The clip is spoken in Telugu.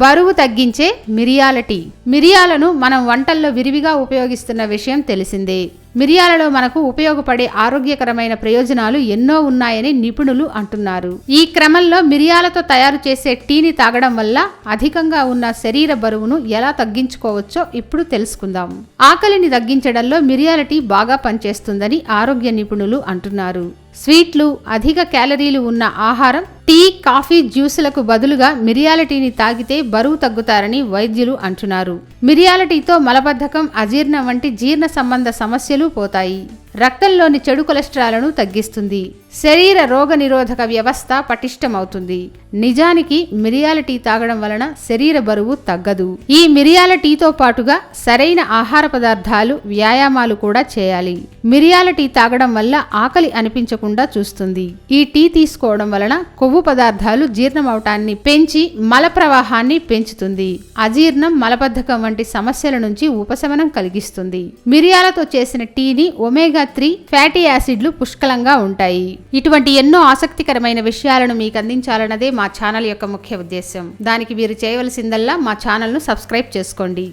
బరువు తగ్గించే మిరియాల టీ. మిరియాలను మనం వంటల్లో విరివిగా ఉపయోగిస్తున్న విషయం తెలిసిందే. మిరియాలలో మనకు ఉపయోగపడే ఆరోగ్యకరమైన ప్రయోజనాలు ఎన్నో ఉన్నాయని నిపుణులు అంటున్నారు. ఈ క్రమంలో మిరియాలతో తయారు చేసే టీని తాగడం వల్ల అధికంగా ఉన్న శరీర బరువును ఎలా తగ్గించుకోవచ్చో ఇప్పుడు తెలుసుకుందాం. ఆకలిని తగ్గించడంలో మిరియాల టీ బాగా పనిచేస్తుందని ఆరోగ్య నిపుణులు అంటున్నారు. స్వీట్లు అధిక క్యాలరీలు ఉన్న ఆహారం టీ కాఫీ జ్యూసులకు బదులుగా మిరియాల టీని తాగితే బరువు తగ్గుతారని వైద్యులు అంటున్నారు. మిరియాల టీతో మలబద్ధకం అజీర్ణం వంటి జీర్ణ సంబంధ సమస్యలు పోతాయి. రక్తంలోని చెడు కొలెస్ట్రాల్ను తగ్గిస్తుంది. శరీర రోగ నిరోధక వ్యవస్థ పటిష్టమవుతుంది. నిజానికి మిరియాల టీ తాగడం వలన శరీర బరువు తగ్గదు. ఈ మిరియాల టీతో పాటుగా సరైన ఆహార పదార్థాలు వ్యాయామాలు కూడా చేయాలి. మిరియాల టీ తాగడం వల్ల ఆకలి అనిపించకుండా చూస్తుంది. ఈ టీ తీసుకోవడం వలన కొవ్వు పదార్థాలు జీర్ణమవటాన్ని పెంచి మల ప్రవాహాన్ని పెంచుతుంది. అజీర్ణం మలబద్ధకం వంటి సమస్యల నుంచి ఉపశమనం కలిగిస్తుంది. మిరియాలతో చేసిన టీని ఒమేగా త్రీ ఫ్యాటీ యాసిడ్లు పుష్కలంగా ఉంటాయి. ఇటువంటి ఎన్నో ఆసక్తికరమైన విషయాలను మీకు అందించాలన్నదే మా ఛానల్ యొక్క ముఖ్య ఉద్దేశం దానికి మీరు చేయవలసిందల్లా మా ఛానల్ను సబ్స్క్రైబ్ చేసుకోండి.